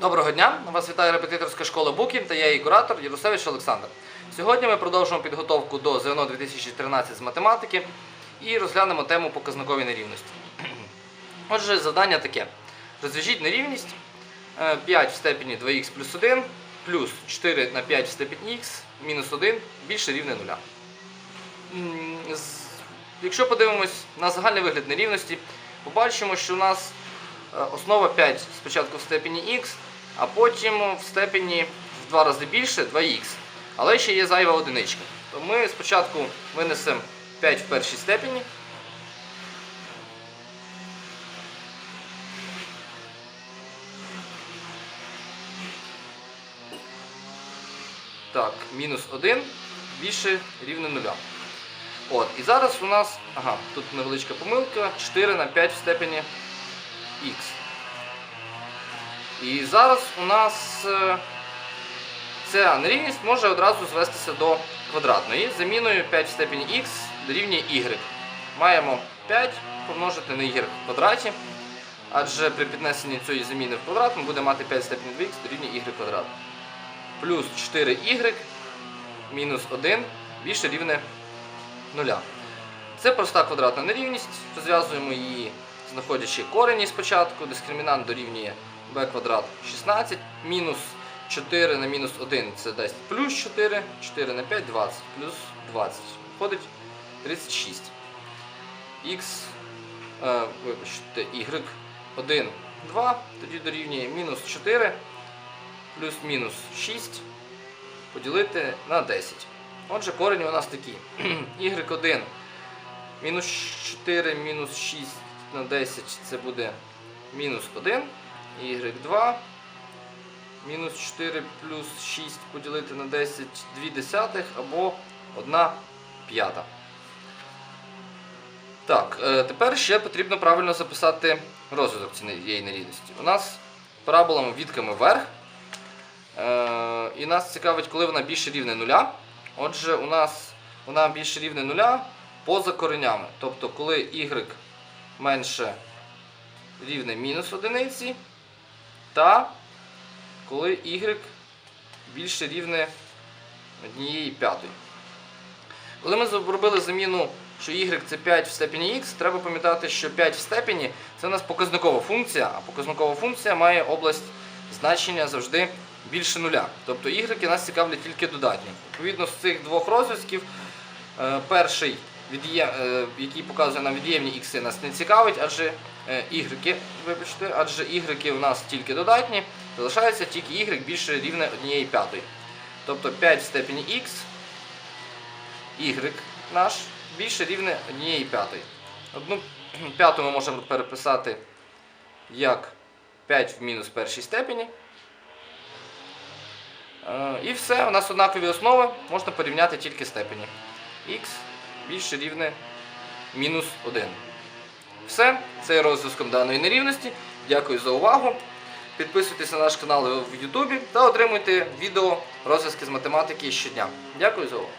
Доброго дня! Вас вітає репетиторська школа Букін та я її куратор Єрусевич Олександр. Сьогодні ми продовжуємо підготовку до ЗНО 2013 з математики і розглянемо тему показникової нерівності. Отже, завдання таке: розв'яжіть нерівність е, 5 в степені 2х плюс 1 плюс 4 на 5 в степені х мінус 1 більше рівне 0. Якщо подивимось на загальний вигляд нерівності, побачимо, що у нас е, основа 5 спочатку в степені х, а потім в степені в два рази більше 2х. Але ще є зайва одиничка. То ми спочатку винесемо 5 в першій степені. Так, мінус 1 більше рівне 0. От, і зараз у нас, ага, тут невеличка помилка, 4 на 5 в степені х. І зараз у нас е, ця нерівність може одразу звестися до квадратної. Заміною 5 в степені х дорівнює y. Маємо 5 помножити на y в квадраті. Адже при піднесенні цієї заміни в квадрат ми будемо мати 5 в степені 2х дорівнює y квадрат. Плюс 4y мінус 1 більше рівне 0. Це проста квадратна нерівність. Розв'язуємо її, знаходячи корені спочатку. Дискримінант дорівнює b квадрат 16, мінус 4 на мінус 1 це дасть плюс 4, 4 на 5 20, плюс 20. Виходить 36. Х, е, вибачте, y 1, 2, тоді дорівнює мінус 4 плюс мінус 6 поділити на 10. Отже, корені у нас такі. y1 мінус 4 мінус 6 на 10 це буде мінус 1. Y2 мінус 4 плюс 6 поділити на 10 2 десятих або 1 п'ята. Так, е, тепер ще потрібно правильно записати розвиток цієї нерівності. У нас параболами відками вверх. Е, І нас цікавить, коли вона більше рівне нуля. Отже, у нас вона більше рівне нуля поза коренями. Тобто, коли y менше рівне мінус одиниці, та коли y більше рівне однієї п'ятої. Коли ми зробили заміну, що y це 5 в степені x, треба пам'ятати, що 5 в степені це у нас показникова функція, а показникова функція має область значення завжди більше нуля. Тобто y нас цікавлять тільки додатні. Відповідно з цих двох розв'язків, е, перший, який показує нам від'ємні ікси, нас не цікавить, адже е, вибачте, адже y у нас тільки додатні, залишається тільки y більше рівне однієї п'ятої. Тобто 5 в степені x, y наш більше рівне однієї п'ятої. Одну п'яту ми можемо переписати як 5 в мінус першій степені. Е, І все, у нас однакові основи, можна порівняти тільки степені. Х більше рівне мінус 1. Все, це є розв'язком даної нерівності. Дякую за увагу. Підписуйтесь на наш канал в Ютубі та отримуйте відео розв'язки з математики щодня. Дякую за увагу.